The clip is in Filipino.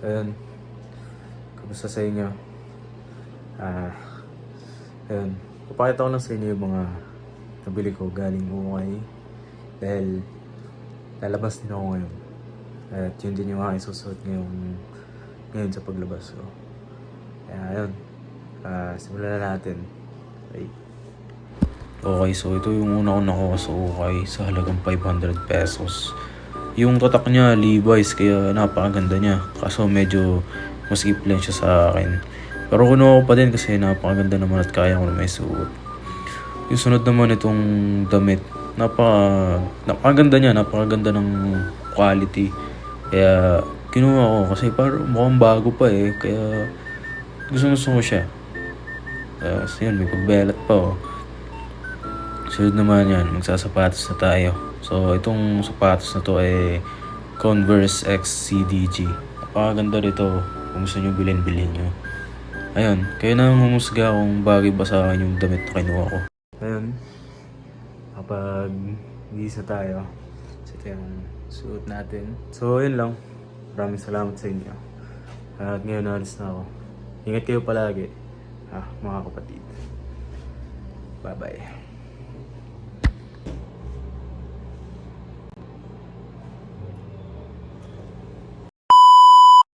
Ayun. Kamusta sa inyo? Ah, ayun. Papakita ko lang sa inyo yung mga nabili ko galing Ukay. Dahil lalabas din ako ngayon. At yun din yung aking susuot ngayong, ngayon sa paglabas ko. Kaya ayun. Ah, simulan na natin. Okay. Okay, so ito yung una ko nakuha sa Ukay sa halagang 500 pesos. Yung tatak niya, Levi's, kaya napakaganda niya. Kaso medyo maskip lang siya sa akin. Pero kuno ko pa din kasi napakaganda naman at kaya ko na may suot. Yung sunod naman itong damit, napaka, napakaganda niya, napakaganda ng quality. Kaya kinuha ko kasi parang mukhang bago pa eh. Kaya gusto gusto ko siya. Tapos yun, may pagbelat pa oh. Sunod naman yan, magsasapatos na tayo. So, itong sapatos na to ay Converse X CDG. Napakaganda rito. Kung gusto nyo bilhin, bilhin nyo. Ayun, kayo na humusga kung bagay ba sa akin yung damit na kinuha ko. Ayun, kapag gisa tayo, so ito yung suot natin. So, yun lang. Maraming salamat sa inyo. At ngayon, alis na ako. Ingat kayo palagi, ah, mga kapatid. Bye-bye.